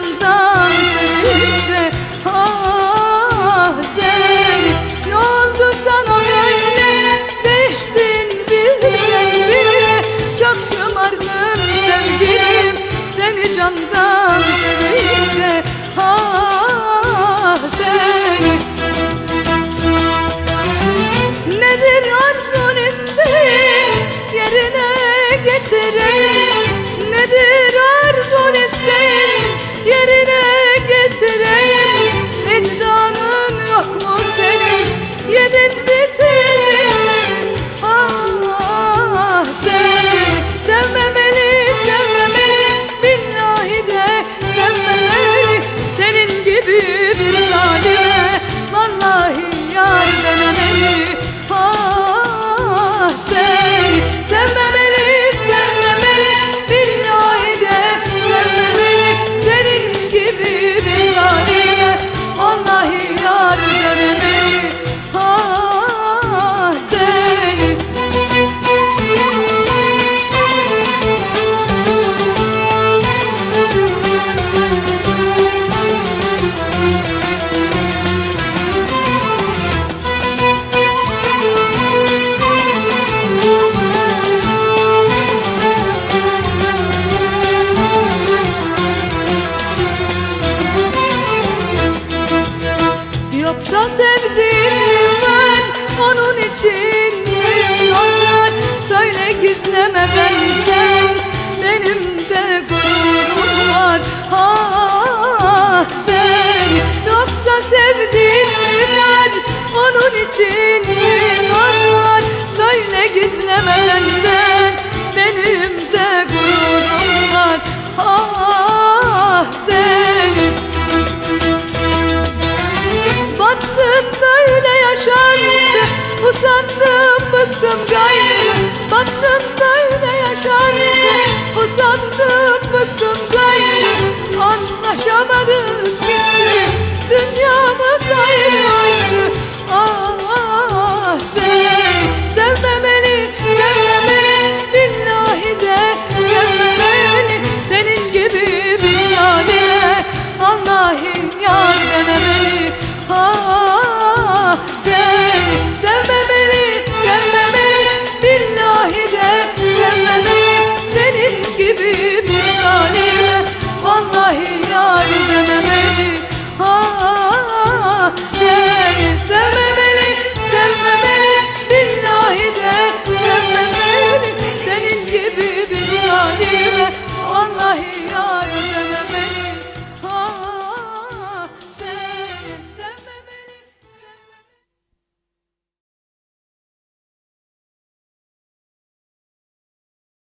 I'm done. sevdim ben? Onun için bir hasret Söyle gizleme benden. Benim de gururum var. Ah sen yoksa sevdim ben? Onun için bir hasret Söyle gizleme benden. আমার